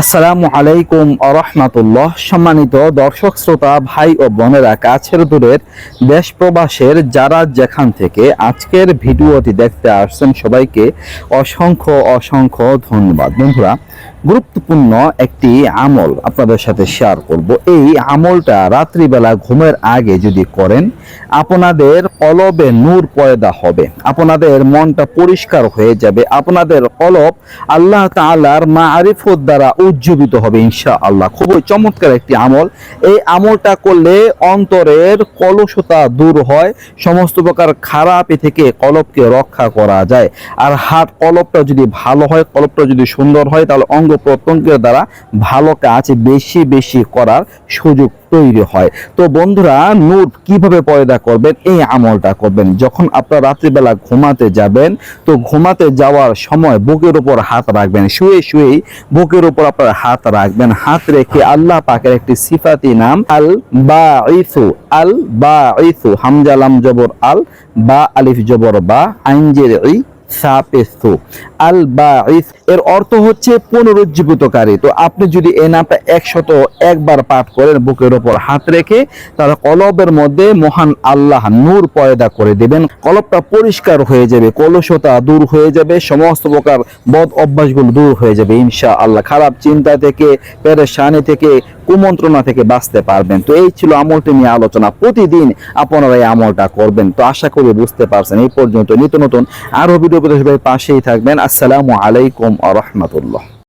আসসালামু আলাইকুম আরহামাতুল্লাহ। সম্মানিত দর্শক, শ্রোতা, ভাই ও বোনেরা, কাছের দূরের দেশ প্রবাসের যারা যেখান থেকে আজকের ভিডিওটি দেখতে আসছেন, সবাইকে অসংখ্য অসংখ্য ধন্যবাদ। বন্ধুরা, গুরুত্বপূর্ণ একটি আমল আপনাদের সাথে শেয়ার করব। এই আমলটা রাত্রিবেলা ঘুমের আগে যদি করেন, আপনাদের কলবে নূর পয়দা হবে। আপনাদের মনটা পরিষ্কার হয়ে যাবে। আপনাদের কলব আল্লাহ তাআলার মারিফত দ্বারা উজ্জীবিত হবে ইনশা আল্লাহ খুবই চমৎকার একটি আমল। এই আমলটা করলে অন্তরের কলসতা দূর হয়, সমস্ত প্রকার খারাপি থেকে কলপকে রক্ষা করা যায়। আর হাত কলপটা যদি ভালো হয়, কলপটা যদি সুন্দর হয়, তাহলে অঙ্গ প্রত্যঙ্গের দ্বারা ভালো কাজ বেশি বেশি করার সুযোগ তৈরি হয়। তো বন্ধুরা নূর কীভাবে পয়দা করবেন, এই আমলটা করবেন। যখন আপনারা রাত্রিবেলা ঘুমাতে যাবেন, তো ঘুমাতে যাওয়ার সময় বুকের উপর হাত রাখবেন। শুয়ে শুয়েই বুকের উপর আপনার হাত রাখবেন। হাত রেখে আল্লাহ পাকের একটি সিফাতি নাম আল বা ইসু আল বা ইসু হামজালাম জবর আল বা আলিফ জবর, বা আইনজের ই সাপেস্তু আল বাঈস এর অর্থ হচ্ছে পুনরুজ্জীবিতকারী। তো আপনি যদি এই নামটা একশত একবার পাঠ করেন, বুকের ওপর হাত রেখে, তাহলে কলবের মধ্যে মহান আল্লাহ নূর পয়দা করে দেবেন। কলবটা পরিষ্কার হয়ে যাবে কলসতা দূর হয়ে যাবে, সমস্ত প্রকার বদ অভ্যাসগুলো দূর হয়ে যাবে ইনশা আল্লাহ খারাপ চিন্তা থেকে, পেরেশানি থেকে, কুমন্ত্রণা থেকে বাঁচতে পারবেন। তো এই ছিল আমলটি নিয়ে আলোচনা। প্রতিদিন আপনারা এই আমলটা করবেন। তো আশা করি বুঝতে পারছেন। এই পর্যন্ত নিত্য নতুন আরও ভিডিও পাশেই থাকবেন। আসসালামু আলাইকুম আ রহমতুল্লাহ।